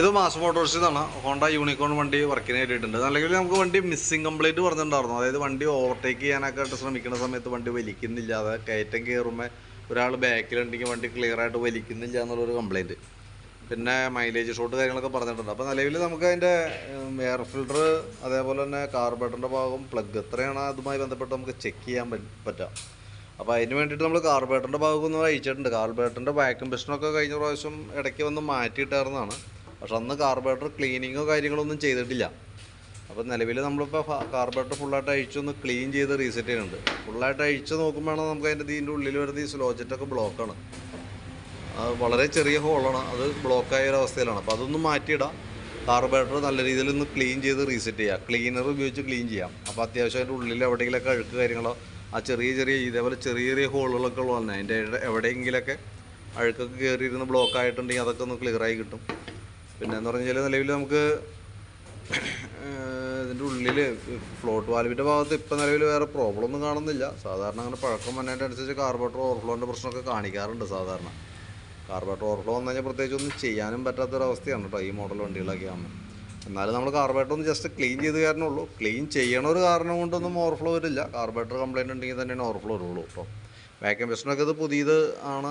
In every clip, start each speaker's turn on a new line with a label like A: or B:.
A: ഇത് മാസ് മോട്ടോഴ്സിൽ നിന്നാണ് Honda unicorn വണ്ടി വർക്കിന് കയറിയിട്ടുണ്ട് അല്ലെങ്കിൽ നമുക്ക് വണ്ടി മിസ്സിംഗ് കംപ്ലൈന്റ് പറഞ്ഞിട്ടുണ്ടായിരുന്നു. അതായത് വണ്ടി ഓവർടേക്ക് ചെയ്യാനൊക്കെ ആയിട്ട് ശ്രമിക്കുന്ന സമയത്ത് വണ്ടി വലിക്കുന്നില്ല. അത് കയറ്റം കയറുമ്പോൾ ഒരാൾ ബാക്കിലുണ്ടെങ്കിൽ വണ്ടി ക്ലിയർ ആയിട്ട് വലിക്കുന്നില്ല എന്നുള്ളൊരു കംപ്ലൈന്റ് പിന്നെ മൈലേജ് ഷോട്ട് കാര്യങ്ങളൊക്കെ പറഞ്ഞിട്ടുണ്ട്. അപ്പോൾ നിലവിൽ നമുക്ക് അതിന്റെ എയർ ഫിൽറ്റർ അതേപോലെ തന്നെ കാർബേറ്ററിന്റെ ഭാഗം പ്ലഗ് എത്രയാണ് അതുമായി ബന്ധപ്പെട്ട് നമുക്ക് ചെക്ക് ചെയ്യാൻ പറ്റ- അപ്പോൾ അതിന് വേണ്ടിയിട്ട് നമ്മൾ കാർബേറ്ററിന്റെ ഭാഗമൊന്നും അയച്ചിട്ടുണ്ട് കാർബേറ്ററിന്റെ വാക്യൂം പ്രശ്നമൊക്കെ കഴിഞ്ഞ പ്രാവശ്യം ഇടയ്ക്ക് വന്ന് മാറ്റിയിട്ടായിരുന്നതാണ്. പക്ഷെ അന്ന് കാർബേറ്റർ ക്ലീനിങ്ങോ കാര്യങ്ങളൊന്നും ചെയ്തിട്ടില്ല. അപ്പോൾ നിലവിൽ നമ്മളിപ്പോൾ കാർബേറ്റർ ഫുള്ളായിട്ട് അഴിച്ചൊന്ന് ക്ലീൻ ചെയ്ത് റീസെറ്റ് ചെയ്യുന്നുണ്ട്. ഫുള്ളായിട്ട് അഴിച്ച് നോക്കുമ്പോഴാണ് നമുക്ക് അതിന്റെ ഇതിന്റെ ഉള്ളിൽ വരുന്ന ഈ സ്ലോജറ്റൊക്കെ ബ്ലോക്കാണ് വളരെ ചെറിയ ഹോളാണ് അത് ബ്ലോക്കായ ഒരു അവസ്ഥയിലാണ്. അപ്പോൾ അതൊന്ന് മാറ്റിയിടാം. കാർബറേറ്റർ നല്ല രീതിയിൽ ഒന്ന് ക്ലീൻ ചെയ്ത് റീസെറ്റ് ചെയ്യാം. ക്ലീനർ ഉപയോഗിച്ച് ക്ലീൻ ചെയ്യാം. അപ്പോൾ അത്യാവശ്യം അതിന്റെ ഉള്ളിൽ എവിടെയെങ്കിലുമൊക്കെ അഴുക്ക് കാര്യങ്ങളോ ആ ചെറിയ ചെറിയ ഇതേപോലെ ചെറിയ ചെറിയ ഹോളുകളൊക്കെ ഉള്ളതാണ്. അതിന്റെ എവിടെ- എവിടെയെങ്കിലൊക്കെ അഴുക്കൊക്കെ കയറിയിരുന്ന് ബ്ലോക്ക് ആയിട്ടുണ്ടെങ്കിൽ അതൊക്കെ ഒന്ന് ക്ലിയറായി കിട്ടും. പിന്നെ എന്ന് പറഞ്ഞാൽ നിലവിൽ നമുക്ക് ഇതിന്റെ ഉള്ളിൽ ഫ്ലോട്ട് വാൽവിന്റെ ഭാഗത്ത് ഇപ്പം നിലവിൽ വേറെ പ്രോബ്ലം ഒന്നും കാണുന്നില്ല. സാധാരണ അങ്ങനെ പഴക്കം വന്നതിന്റെ അനുസരിച്ച് കാർബറേറ്റർ ഓവർഫ്ലോന്റെ പ്രശ്നമൊക്കെ കാണിക്കാറുണ്ട് സാധാരണ. കാർബറേറ്റർ ഓവർഫ്ലോ വന്നു കഴിഞ്ഞാൽ പ്രത്യേകിച്ച് ഒന്നും ചെയ്യാനും പറ്റാത്തൊരവസ്ഥയാണ് കേട്ടോ ഈ മോഡൽ വണ്ടികളൊക്കെ ആകുമ്പോൾ എന്നാലും നമ്മൾ കാർബറേറ്റർ ഒന്ന് ജസ്റ്റ് ക്ലീൻ ചെയ്ത് കാരണമുള്ളൂ ക്ലീൻ ചെയ്യണ ഒരു കാരണം കൊണ്ടൊന്നും ഓവർഫ്ലോ വരില്ല. കാർബറേറ്റർ കംപ്ലയിന്റ് ഉണ്ടെങ്കിൽ തന്നെയാണ് ഓവർഫ്ലോ വരുള്ളൂ കേട്ടോ വാക്യൂം ബെസ്റ്റിനൊക്കെ ഇത് പുതിയത് ആണ്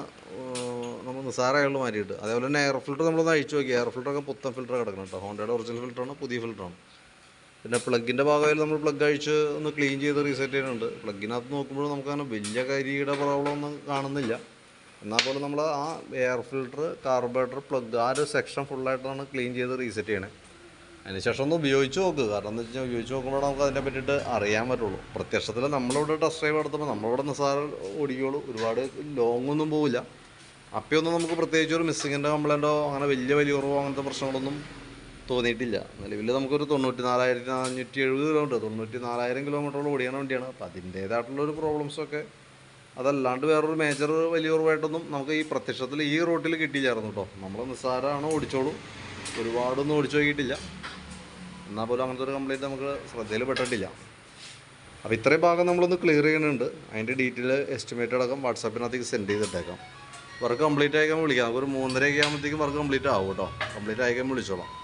A: നമ്മൾ നിസ്സാരമായുള്ളൂ മാറ്റിയിട്ട്. അതേപോലെ തന്നെ എയർ ഫിൽറ്റർ നമ്മളൊന്ന് അഴിച്ചു നോക്കി. എയർ ഫിൽറ്ററൊക്കെ പുത്തൻ ഫിൽറ്റർ കിടക്കണം കേട്ടോ. ഹോണ്ടയുടെ ഒറിജിനൽ ഫിൽറ്ററാണ് പുതിയ ഫിൽറ്ററാണ് പിന്നെ പ്ലഗിന്റെ ഭാഗമായി നമ്മൾ പ്ലഗ് അഴിച്ച് ഒന്ന് ക്ലീൻ ചെയ്ത് റീസെറ്റ് ചെയ്യുന്നുണ്ട്. പ്ലഗിനകത്ത് നോക്കുമ്പോൾ നമുക്കങ്ങനെ വലിയ കരിയുടെ പ്രോബ്ലം ഒന്നും കാണുന്നില്ല. എന്നാൽ പോലും നമ്മൾ ആ എയർ ഫിൽറ്റർ കാർബറേറ്റർ പ്ലഗ് ആ ഒരു സെക്ഷൻ ഫുള്ളായിട്ടാണ് ക്ലീൻ ചെയ്ത് റീസെറ്റ് ചെയ്യണേ. അതിനുശേഷം ഒന്ന് ഉപയോഗിച്ച് നോക്കുക കാരണം എന്താ വെച്ചാൽ ഉപയോഗിച്ച് നോക്കുമ്പോൾ നമുക്ക് അതിനെ പറ്റിയിട്ട് അറിയാൻ പറ്റുള്ളൂ. പ്രത്യക്ഷത്തിൽ നമ്മളിവിടെ ടെസ്റ്റ് ഡ്രൈവ് നടത്തുമ്പോൾ നമ്മളിവിടെ നിസ്സാരം ഓടിക്കുള്ളൂ ഒരുപാട് ലോങ്ങൊന്നും പോവില്ല. അപ്പയൊന്നും നമുക്ക് പ്രത്യേകിച്ച് ഒരു മിസ്സിങ്ങിന്റെ കംപ്ലൈന്റോ അങ്ങനെ വലിയ വലിയ കുറവോ അങ്ങനത്തെ പ്രശ്നങ്ങളൊന്നും തോന്നിയിട്ടില്ല. നിലവിൽ നമുക്കൊരു തൊണ്ണൂറ്റി നാലായിരത്തി നാനൂറ്റി എഴുപത് കിലോമീറ്റർ തൊണ്ണൂറ്റി നാലായിരം കിലോമീറ്ററോളം ഓടിയാണ് വണ്ടിയാണ് അപ്പോൾ അതിന്റേതായിട്ടുള്ളൊരു പ്രോബ്ലംസൊക്കെ അതല്ലാണ്ട് വേറൊരു മേജർ വലിയ കുറവായിട്ടൊന്നും നമുക്ക് ഈ പ്രത്യക്ഷത്തിൽ ഈ റോട്ടിൽ കിട്ടിയില്ലായിരുന്നു കേട്ടോ നമ്മൾ നിസ്സാരമാണ് ഓടിച്ചോളൂ. ഒരുപാടൊന്നും ഓടിച്ചു നോക്കിയിട്ടില്ല. എന്നാൽ പോലും അങ്ങനത്തെ ഒരു കംപ്ലൈന്റ് നമുക്ക് ശ്രദ്ധയിൽ പെട്ടിട്ടില്ല. അപ്പോൾ ഇത്രയും ഭാഗം നമ്മളൊന്ന് ക്ലിയർ ചെയ്യുന്നുണ്ട് അതിന്റെ ഡീറ്റെയിൽ എസ്റ്റിമേറ്റ് അടക്കം വാട്സാപ്പിനകത്തേക്ക് സെൻഡ് ചെയ്തിട്ടേക്കാം. വർക്ക് കംപ്ലീറ്റ് ആയിക്കാൻ വിളിക്കാം. നമുക്ക് ഒരു മൂന്നരയൊക്കെ ആകുമ്പോഴത്തേക്കും വർക്ക് കംപ്ലീറ്റ് ആവും കേട്ടോ. കംപ്ലീറ്റ് ആയിക്കാൻ വിളിച്ചോളാം.